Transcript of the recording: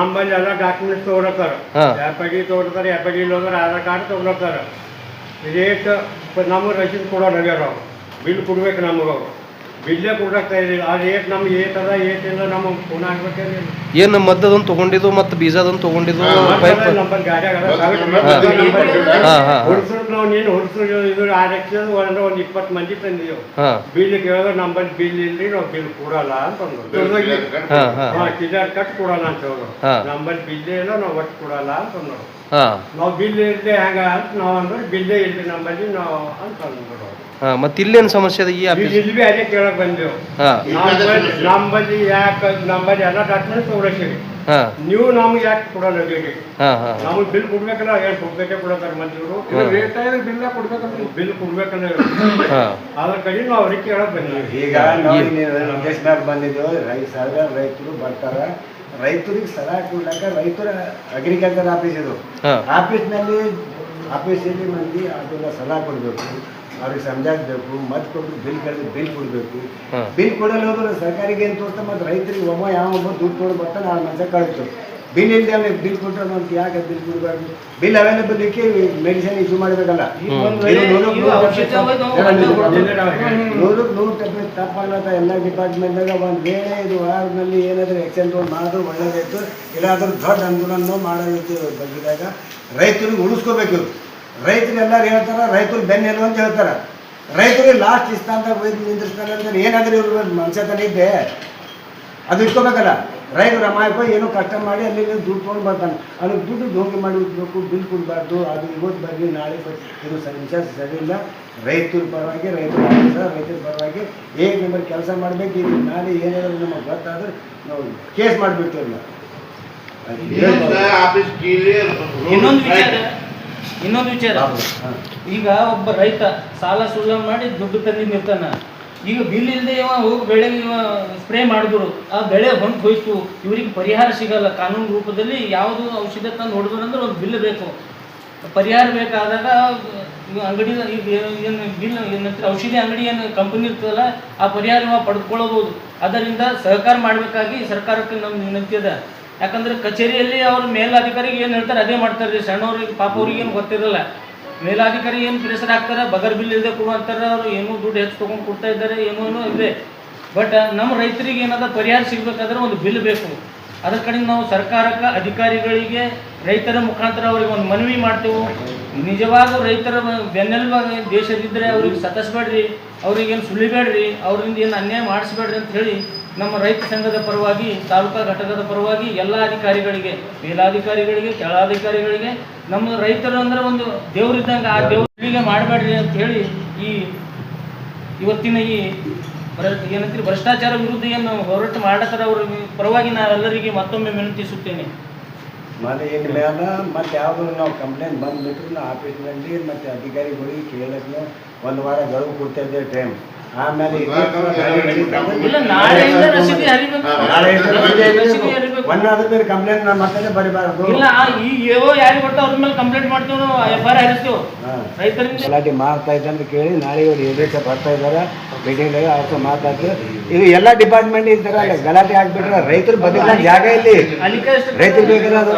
ನಮ್ಮಲ್ಲಿ ಎಲ್ಲ ಡಾಕ್ಯುಮೆಂಟ್ಸ್ ತೊಗೊಳತ್ತಾರ ಹಾ. ಎಫ್ ಐ ಡಿ ತೊಗೊಳ್ತಾರೆ ಎಫ್ ಐ ಡಿ ಹೋದ್ರೆ ಆಧಾರ್ ಕಾರ್ಡ್ ತೊಗೊಳತ್ತಾರ ರೇಟ್ ನಮಗೆ ರಸೀದ್ ಕೊಡೋರು ಆಗ್ಯಾರ ಅವ್ರು ಬಿಲ್ ಕೊಡ್ಬೇಕು ನಮಗೆ ಅವರು ಬಿಲ್ಲೇ ಕೊಡಕ್ತಾ ಇರಲಿಲ್ಲ ಆ ರೇಟ್ ನಮ್ಗೆ ಏಟ್ ಅದ ಏಟ್ ಇಲ್ಲ ನಮಗೆ ಫೋನ್ ಆಗ್ಬೇಕೇನಿಲ್ಲ ಏನು ಮದ್ದದನ್ನು ತೊಗೊಂಡಿದ್ದು ಮತ್ತು ಬೀಜದನ್ನು ತೊಗೊಂಡಿದ್ದು ಪೈಪ್ ನಂಬರ್ ಗಾಡಿಯಾಗ ಹಾ, ಹಾ. ಹೊಡ್ಸೋದು ನಾವು ನೀನು ಹೊಡ್ಸೋದು ಇದು ಆರ್ ಅಂದ್ರೆ ಒಂದು ಇಪ್ಪತ್ತು ಮಂದಿ ತಂದಿದ್ದೆವು ಹಾಂ. ಬಿಲ್ ಕೇಳಿದ್ರೆ ನಂಬಲ್ಲಿ ಬಿಲ್ ಇಲ್ರಿ ನಾವು ಬಿಲ್ ಕೊಡಲ್ಲ ಅಂತ ಅಂದ್ರು. ಕಟ್ ಕೊಡಲ್ಲ ಅಂತ ಹೇಳೋರು ಹಾ. ನಂಬಲ್ಲಿ ಬಿಲ್ಲೇ ಇಲ್ಲ ನಾವು ಒಟ್ಟು ಕೊಡಲ್ಲ ಅಂತ ಅಂದ್ರು. ಹಾಂ. ನಾವು ಬಿಲ್ ಇಲ್ಲದೆ ಹ್ಯಾಂಗ ಅಂತ ನಾವು ಅಂದ್ರೆ ಬಿಲ್ಲೇ ಇಲ್ರಿ ನಮ್ಮಲ್ಲಿ ನಾವು ಅಂತ ಹಾಂ ಮತ್ತು ಇಲ್ಲೇನು ಸಮಸ್ಯೆ ಅದ ಈ ಆಫೀಸ್ ಇಲ್ಲಿ ಬಿ ಅದೇ ಕೇಳಕ್ ಬಂದೆವು. ಹಾಂ. ನಮ್ಮಲ್ಲಿ ನಮ್ಮಲ್ಲಿ ಯಾಕೆ ನಮ್ಮಲ್ಲಿ ಎಲ್ಲ ಡಾಕ್ಯುಮೆಂಟ್ ತೊಗೊಳಕ್ಕಿರಿ ಹಾಂ. ನೀವು ನಮ್ಗೆ ಯಾಕೆ ಕೊಡಲ್ಲ ಹೇಳಿ ಹಾಂ ಹಾಂ. ನಮಗೆ ಬಿಲ್ ಕೊಡ್ಬೇಕಲ್ಲ ಏನು ಕೊಡ್ಬೇಕೇ ಹಾ. ರೇಟ್ ಬಿಲ್ ಕೊಡ್ಬೇಕಂತ ಬಿಲ್ ಕೊಡ್ಬೇಕಲ್ಲ. ಹಾಂ. ಅದ್ರ ಕಡೆ ನಾವು ಅವ್ರಿಗೆ ಕೇಳಕ್ ಬಂದಿವಿ. ಈಗ ನಾವು ಬಂದಿದ್ದು ರೈತ ಸರ್ವ ರೈತರು ಬರ್ತಾರ. ರೈತರಿಗೆ ಸಲಹೆ ಕೊಡ್ಲಾಕ ರೈತರ ಅಗ್ರಿಕಲ್ಚರ್ ಆಫೀಸ್ ಇದು. ಆಫೀಸ್ನಲ್ಲಿ ಆಫೀಸಲ್ಲಿ ಮಂದಿ ಅದೆಲ್ಲ ಸಲಹೆ ಕೊಡಬೇಕು ಅವ್ರಿಗೆ ಸಮಜಾಕ್ಬೇಕು ಮತ್ ಕೊಟ್ಟು ಬಿಲ್ ಕಳೆದು ಬಿಲ್ ಕೊಡಬೇಕು. ಬಿಲ್ ಕೊಡಲು ಹೋದ್ರೆ ಸರ್ಕಾರಿಗೆ ಏನು ತೋರಿಸ್ತಾ ಮತ್ತು ರೈತರಿಗೆ ಒಮ್ಮ ಯಾವ ಒಬ್ಬ ದುಡ್ಡು ಬರ್ತಾನೆ ಆ ಮನುಷ್ಯ ಕಳಿತು ಬಿಲ್ ಇಲ್ಲದೆ ಅವನಿಗೆ ಬಿಲ್ ಕೊಟ್ಟರೆ ಅಂತ ಯಾಕೆ ಬಿಲ್ ಕೊಡಬಾರ್ದು? ಬಿಲ್ ಅವೈಲೇಬಲ್ ಇಕ್ಕಿ ಮೆಡಿಸಿನ್ ಇಶ್ಯೂ ಮಾಡಬೇಕಲ್ಲ? ನೂರಕ್ಕೆ ನೂರು ಟೆಪ್ಲೆ ತಪ್ಪಾಗ್ಲತ್ತ ಎಲ್ಲ ಡಿಪಾರ್ಟ್ಮೆಂಟ್ನಾಗ ಒಂದು ವೇಳೆ ಇದು ವಾರದಲ್ಲಿ ಏನಾದರೂ ಎಕ್ಸೆಂಟ್ ಮಾಡಿದ್ರು ಒಳ್ಳೇದಾಯ್ತು. ಇಲ್ಲಾದ್ರೂ ದೊಡ್ಡ ಆಂದೋಲನ ಮಾಡೋದಕ್ಕೆ ಬಗ್ಗಿದಾಗ ರೈತರಿಗೆ ಉಳಿಸ್ಕೋಬೇಕು. ರೈತರು ಎಲ್ಲರೂ ಹೇಳ್ತಾರೆ ರೈತರು ಬೆನ್ನೆಲು ಅಂತ ಹೇಳ್ತಾರೆ. ರೈತರು ಲಾಸ್ಟ್ ಇಷ್ಟ ಅಂತ ನಿಂದಿರ್ತಾರೆ ಅಂದ್ರೆ ಏನಾದರೂ ಇವ್ರ ಮನುಷ್ಯತನ ಇದ್ದೆ ಅದು ಇಟ್ಕೋಬೇಕಲ್ಲ. ರೈತರು ರಮಾಯಪ್ಪ ಏನೋ ಕಷ್ಟ ಮಾಡಿ ಅಲ್ಲಿ ದುಡ್ಡು ತೊಗೊಂಡು ಬರ್ತಾನೆ. ಅವ್ನಿಗೆ ದುಡ್ಡು ಧೋಕೆ ಮಾಡಿ ಬಿಲ್ ಕೊಡಬಾರ್ದು ಅದು ಇವತ್ತು ಬರಲಿ ನಾಳೆ ಬರ್ಲಿ ಇದು ಸ- ವಿಷಯ ಸರಿ ಇಲ್ಲ. ರೈತರ ಪರವಾಗಿ ರೈತರ ರೈತರ ಪರವಾಗಿ ಹೇಗೆ ನಿಮ್ಮಲ್ಲಿ ಕೆಲಸ ಮಾಡಬೇಕು ಈಗ ನಾಳೆ ಏನಾದರೂ ನಮಗೆ ಗೊತ್ತಾದ್ರೆ ನಾವು ಕೇಸ್ ಮಾಡಿಬಿಡ್ತೀವಿ ನಾವು ಇನ್ನೊಂದು ವಿಚಾರ ಇನ್ನೊಂದು ವಿಚಾರ. ಈಗ ಒಬ್ಬ ರೈತ ಸಾಲ ಸುಳ್ಳ ಮಾಡಿ ದುಡ್ಡು ತಂದಿ ನಿರ್ತಾನ ಈಗ ಬಿಲ್ ಇಲ್ಲದೆ ಇವ ಹೋಗಿ ಬೆಳೆ ಇವ ಸ್ಪ್ರೇ ಮಾಡಿದ್ರು, ಆ ಬೆಳೆ ಹೊಂಟು ಹೋಯ್ತು, ಇವ್ರಿಗೆ ಪರಿಹಾರ ಸಿಗಲ್ಲ, ಕಾನೂನು ರೂಪದಲ್ಲಿ ಯಾವುದು ಔಷಧ ತಂದು ಹೊಡೆದ್ರು ಅಂದ್ರೆ ಒಂದು ಬಿಲ್ ಬೇಕು. ಪರಿಹಾರ ಬೇಕಾದಾಗ ಅಂಗಡಿ ಏನು ಬಿಲ್, ಏನಂತಾರೆ, ಔಷಧಿ ಅಂಗಡಿ ಏನು ಕಂಪನಿ ಇರ್ತದಲ್ಲ, ಆ ಪರಿಹಾರ ಪಡೆದುಕೊಳ್ಳಬಹುದು ಅದರಿಂದ ಸಹಕಾರ ಮಾಡಬೇಕಾಗಿ ಸರ್ಕಾರಕ್ಕೆ ನಮ್ಮ ವಿನಂತಿ ಅದ. ಯಾಕಂದ್ರೆ ಕಚೇರಿಯಲ್ಲಿ ಅವ್ರ ಮೇಲಾಧಿಕಾರಿಗೆ ಏನು ಹೇಳ್ತಾರೆ, ಅದೇ ಮಾಡ್ತಾರೆ ಸಣ್ಣವ್ರಿಗೆ, ಪಾಪ ಅವ್ರಿಗೆ ಏನು ಗೊತ್ತಿರಲ್ಲ. ಮೇಲಾಧಿಕಾರಿ ಏನು ಪ್ರೆಷರ್ ಹಾಕ್ತಾರೆ, ಬಗರ್ ಬಿಲ್ ಇಲ್ಲದೆ ಕೊಡು ಅಂತಾರೆ ಅವರು, ಏನೋ ದುಡ್ಡು ಹೆಚ್ಚು ತೊಗೊಂಡು ಕೊಡ್ತಾ ಇದ್ದಾರೆ, ಏನೋ ಏನೋ ಇದೆ ಬಟ್ ನಮ್ಮ ರೈತರಿಗೆ ಏನಾದ ಪರಿಹಾರ ಸಿಗಬೇಕಾದ್ರೆ ಒಂದು ಬಿಲ್ ಬೇಕು. ಅದ್ರ ಕಡೆಗೆ ನಾವು ಸರ್ಕಾರಕ್ಕೆ, ಅಧಿಕಾರಿಗಳಿಗೆ ರೈತರ ಮುಖಾಂತರ ಅವ್ರಿಗೆ ಒಂದು ಮನವಿ ಮಾಡ್ತೇವೆ. ನಿಜವಾಗೂ ರೈತರ ಬೆನ್ನೆಲುಬಾಗಿ ದೇಶದಿದ್ದರೆ ಅವ್ರಿಗೆ ಸತಸ್ಬೇಡ್ರಿ ಅವ್ರಿಗೇನು ಸುಳಿಬೇಡ್ರಿ ಅವರಿಂದ ಏನು ಅನ್ಯಾಯ ಮಾಡಿಸ್ಬೇಡ್ರಿ ಅಂತ ಹೇಳಿ ನಮ್ಮ ರೈತ ಸಂಘದ ಪರವಾಗಿ, ತಾಲೂಕಾ ಘಟಕದ ಪರವಾಗಿ ಎಲ್ಲ ಅಧಿಕಾರಿಗಳಿಗೆ, ಮೇಲಾಧಿಕಾರಿಗಳಿಗೆ, ಕೆಳಾಧಿಕಾರಿಗಳಿಗೆ ನಮ್ಮ ರೈತರು ಅಂದರೆ ಒಂದು ದೇವರಿದ್ದಂಗೆ ಆ ದೇವರಿಗೆ ಮಾಡಬೇಡ್ರಿ ಅಂತ ಹೇಳಿ ಈ ಇವತ್ತಿನ ಈ ಏನಂತೀರಿ, ಭ್ರಷ್ಟಾಚಾರ ವಿರುದ್ಧ ಏನು ಹೋರಾಟ ಮಾಡತ್ತಾರ ಅವ್ರ ಪರವಾಗಿ ನಾವೆಲ್ಲರಿಗೆ ಮತ್ತೊಮ್ಮೆ ವಿನಂತಿಸುತ್ತೇನೆ. ಮತ್ತೆ ಇನ್ನು ಮೇಲೆ ಮತ್ತೆ ಯಾವುದು ನಾವು ಕಂಪ್ಲೇಂಟ್ ಬಂದುಬಿಟ್ರು ನಾವು ಆಫೀಸ್ನಲ್ಲಿ ಮತ್ತು ಅಧಿಕಾರಿಗಳಿಗೆ ಕೇಳಕ್ಕೆ ಒಂದು ವಾರ ಗಡುವು ಕೊಡ್ತಾ ಇದ್ದೇವೆ ಟೈಮ್ ಆಮೇಲೆ ಒನ್ ಅದ್ರ ಮೇಲೆ ಕಂಪ್ಲೇಂಟ್ ಇಲ್ಲ ಈ ಏವೋ ಯಾರಿಗೆ ಬರ್ತಾವ ಅವ್ರ ಮೇಲೆ ಕಂಪ್ಲೇಂಟ್ ಮಾಡ್ತೀವಿ ನಾವು ಎಫ್ ಐ ಆರ್ ಹರಿಸ್ತೀವಿ? ಹಾ. ರೈತರಿಂದ ಗಲಾಟೆ ಮಾಡ್ತಾ ಇದ್ದ ಅಂತ ಕೇಳಿ ನಾಳೆ ಇವರು ಎದುರಿಸ ಬರ್ತಾ ಇದ್ದಾರೆ ಮೀಟಿಂಗ್ದಾಗ ಅವ್ರ ಮಾತಾಡ್ತೀವಿ ಇದು ಎಲ್ಲ ಡಿಪಾರ್ಟ್ಮೆಂಟ್ ಈ ಥರ ಗಲಾಟೆ ಆಗ್ಬಿಟ್ರೆ ರೈತರು ಬದುಕಿನ ಜಾಗ ಇಲ್ಲಿ. ರೈತರು ಬೇಕಾದ್ರೆ ಅದು